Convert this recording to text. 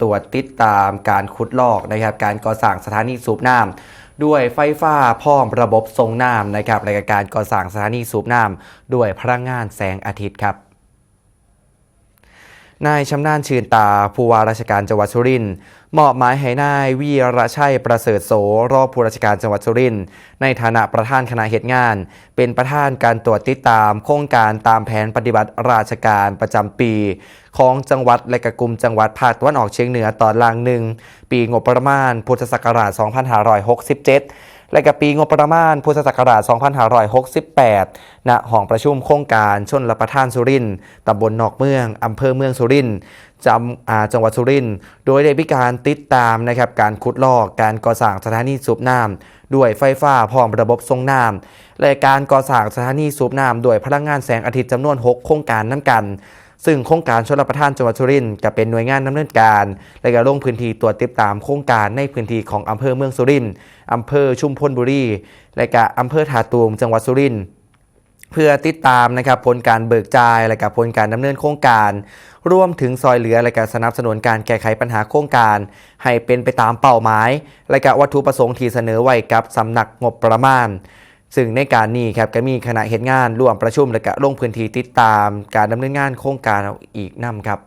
ตรวจติดตามการขุดลอกนะครับ การก่อสร้างสถานีสูบน้ำด้วยไฟฟ้าพร้อมระบบทรงน้ำนะครับและการก่อสร้างสถานีสูบน้ำด้วยพลังงานแสงอาทิตย์ครับ นายชำนาญชื่นตาผู้ว่าราชการจังหวัดสุรินทร์มอบหมายให้นายวีระชัยประเสริฐโสรองผู้ราชการจังหวัดสุรินทร์ในฐานะประธานคณะเหตุงาน เป็นประธานการตรวจติดตามโครงการตามแผนปฏิบัติราชการประจำปี ของจังหวัดและกลุ่มจังหวัดภาคตะวันออกเฉียงเหนือตอนล่างหนึ่งปีงบประมาณพุทธศักราช 2567 และกับปีงบประมาณพุทธศักราช 2568 ณ ห้องประชุมโครงการชนรับประทานสุรินทร์ตำบลนอกเมืองอำเภอเมืองสุรินทร์จำจังหวัดสุรินทร์โดยได้มีการติดตามนะครับการขุดลอกการก่อสร้างสถานีสูบน้ำด้วยไฟฟ้าพร้อมระบบทรงน้ำและการก่อสร้างสถานีสูบน้ำด้วยพลังงานแสงอาทิตย์จำนวน 6 โครงการน้ำกัน ซึ่งโครงการชลประทานจังหวัดสุรินทร์ก็เป็นหน่วยงานดำเนินการ และก็ลงพื้นที่ตรวจติดตามโครงการในพื้นที่ของอำเภอเมืองสุรินทร์อำเภอชุมพลบุรีและก็อำเภอถาตูมจังหวัดสุรินทร์ พื่อติดตามนะครับผลการเบิกจ่ายและกับผลการดำเนินโครงการรวมถึงซอยเหลือและการสนับสนุนการแก้ไขปัญหาโครงการ ให้เป็นไปตามเป้าหมาย และกับวัตถุประสงค์ที่เสนอไว้กับสำนักงบประมาณ ซึ่งในการนี้ครับก็มีคณะเหตุงานร่วมประชุมและก็ลงพื้นที่ติดตาม การดำเนินงานโครงการอีกนํครับ